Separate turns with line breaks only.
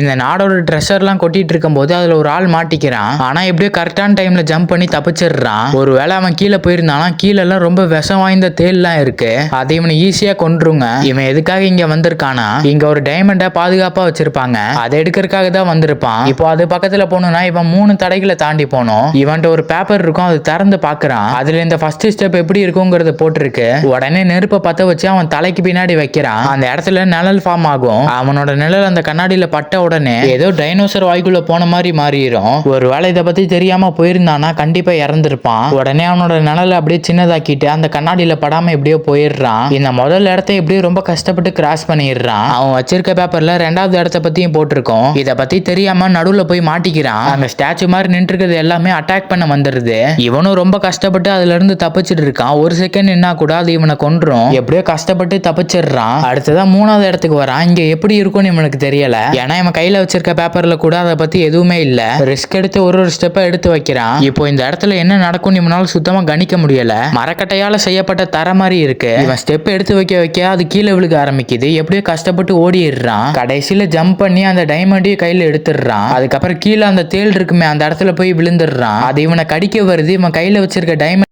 இந்த நாடோட ட்ரெஷர்லாம் கொட்டிட்டு இருக்கும்போது அதுல ஒரு ஆள் மாட்டிக்கிறான். ஆனா எப்படியோ கரெக்டான டைம்ல ஜம்ப் பண்ணி தப்பிச்சிடுறான். ஒரு வேளை அவன் கீழே போயிருந்தானா கீழே எல்லாம் ரொம்ப விஷம் வாய்ந்த தேல்லாம் இருக்கு. அதை இவனை ஈஸியா கொன்றுங்க. இவன் எதுக்காக இங்க வந்திருக்கானா? இங்க ஒரு டைமண்டை பாதுகாப்பா வச்சிருப்பாங்க. அதை எடுக்கிறதுக்காக தான் வந்திருப்பான். இப்போ அது பக்கத்துல போகணும்னா இவன் மூணு தடைகளை தாண்டி போனோம் இவன்ட்ட ஒரு பேப்பர் இருக்கும் அது திறந்து பாக்குறான் அதுல இந்த ஃபர்ஸ்ட் ஸ்டெப் எப்படி இருக்குங்கிறத போட்டிருக்கு. உடனே நெருப்பை பத்த வச்சு அவன் தலைக்கு பின்னாடி வைக்கிறான். அந்த இடத்துல நிழல் ஃபார்ம் ஆகும். அவனோட நிழல் அந்த கண்ணாடியில பட்ட உடனே ஏதோ டைனோசர் வாய்க்குள்ள போன மாதிரி மாறிடும் ஒருவேளை இதை பத்தி தெரியாம போயிருந்தானா கண்டிப்பா இறந்துருப்பான். உடனே அவனோட நிழல அப்படியே சின்னதாக்கிட்டு அந்த கண்ணாடியில படாம எப்படியோ போயிடுறான். இந்த முதல் இடத்த எப்படியோ ரொம்ப கஷ்டப்பட்டு கிராஸ் பண்ணிடுறான். அவன் வச்சிருக்க பேப்பர்ல ரெண்டாவது இடத்த பத்தியும் போட்டிருக்கோம். இத பத்தி தெரியாம நடுவுல போய் மாட்டிக்கிறான். அங்க ஸ்டாச்சு மாதிரி நின்று இருக்கிறது எல்லாமே அட்டாக் பண்ண வந்துருது. இவனும் ரொம்ப கஷ்டப்பட்டு அதுல இருந்து தப்பிச்சிட்டு இருக்கான். ஒரு செகண்ட் நின்னா கூட அது இவனை கொன்றும். எப்படியோ கஷ்டப்பட்டு தப்பிச்சிடுறான். அடுத்ததான் மூணாவது இடத்துக்கு வரான். இங்க எப்படி இருக்கும்னு இவனுக்கு தெரியல. ஏன்னா இவன் கையில வச்சிருக்க பேப்பர்ல கூட அதை பத்தி எதுவுமே இல்ல. ரிஸ்க் எடுத்து ஒரு ஒரு ஸ்டெப்பை எடுத்து வைக்கிறான். இப்போ இந்த இடத்துல என்ன நடக்கும்னு நம்மளால சுத்தமா கணிக்க முடியல. மரக்கட்டையால செய்யப்பட்ட தர மாதிரி இருக்கு. இவன் ஸ்டெப் எடுத்து வைக்க வைக்க அது கீழே விழுக ஆரம்பிக்குது. எப்படியோ கஷ்டப்பட்டு ஓடிடுறான். கடைசியில ஜம்ப் பண்ணி அந்த டைமண்டையும் கையில எடுத்துடுறான். அதுக்கப்புறம் கீழே அந்த தேள் இருக்குமே அந்த இடத்துல போய் விழுந்துடுறான். அது இவனை கடிக்க வருது. இவன் கையில வச்சிருக்க டைமண்ட்